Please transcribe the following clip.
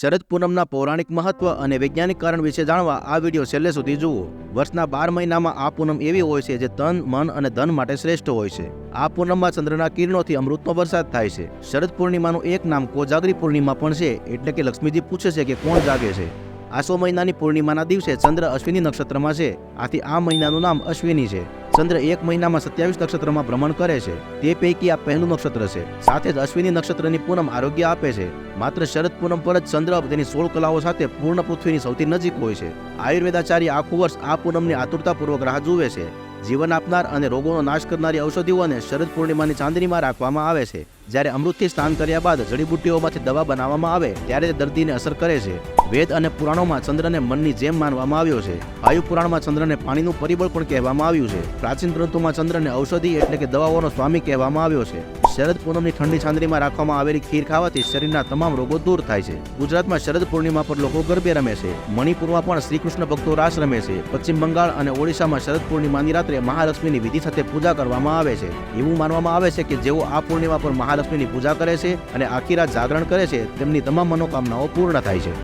શરદ પૂનમના પૌરાણિક મહત્વ અને વૈજ્ઞાનિક કારણ વિશે જાણવા આ વીડિયો છેલ્લે સુધી જુઓ. વર્ષના બાર મહિનામાં આ પૂનમ એવી હોય છે જે તન, મન અને ધન માટે શ્રેષ્ઠ હોય છે. આ પૂનમમાં ચંદ્રના કિરણોથી અમૃતનો વરસાદ થાય છે. શરદ પૂર્ણિમાનું એક નામ કોજાગરી પૂર્ણિમા પણ છે, એટલે કે લક્ષ્મીજી પૂછે છે કે કોણ જાગે છે. આસો મહિનાની પૂર્ણિમાના દિવસે ચંદ્ર અશ્વિની નક્ષત્રમાં છે. આથી આ મહિનાનું નામ અશ્વિની છે. ચંદ્ર એક મહિનામાં સત્યાવીસ નક્ષત્રમાં ભ્રમણ કરે છે. તે પૈકી આ પહેલું નક્ષત્ર છે. સાથે જ અશ્વિની નક્ષત્રની પૂનમ આરોગ્ય આપે છે. માત્ર શરદ પૂનમ પર જ ચંદ્ર તેની સોળ કલાઓ સાથે પૂર્ણ પૃથ્વીની સૌથી નજીક હોય છે. આયુર્વેદાચાર્ય આખું વર્ષ આ પૂનમની આતુરતાપૂર્વક રાહ જુએ છે. જીવન આપનાર અને રોગોનો નાશ કરનારી ઔષધિઓને શરદ પૂર્ણિમાની ચાંદનીમાં રાખવામાં આવે છે. જ્યારે અમૃતથી સ્નાન કર્યા બાદ જડીબુટ્ટીઓમાંથી દવા બનાવવામાં આવે, ત્યારે દર્દીને અસર કરે છે. વેદ અને પુરાણોમાં ચંદ્રને મનની જેમ માનવામાં આવ્યો છે. આયુ પુરાણમાં ચંદ્રને પાણીનું પરિબળ પણ કહેવામાં આવ્યું છે. પ્રાચીન ગ્રંથોમાં ચંદ્રને ઔષધિ એટલે કે દવાઓનો સ્વામી કહેવામાં આવ્યો છે. શરદ પૂનમની ઠંડી ચાંદરીમાં રાખવામાં આવેલી ખીર ખાવાથી શરીરના તમામ રોગો દૂર થાય છે. ગુજરાતમાં શરદ પૂર્ણિમા પર લોકો ગરબે રમે છે. મણિપુરમાં પણ શ્રીકૃષ્ણ ભક્તો રાસ રમે છે. પશ્ચિમ બંગાળ અને ઓડિશામાં શરદ પૂર્ણિમાની રાત્રે મહાલક્ષ્મીની વિધિ સાથે પૂજા કરવામાં આવે છે. એવું માનવામાં આવે છે કે જેઓ આ પૂર્ણિમા પર મહાલક્ષ્મીની પૂજા કરે છે અને આખી રાત જાગરણ કરે છે, તેમની તમામ મનોકામનાઓ પૂર્ણ થાય છે.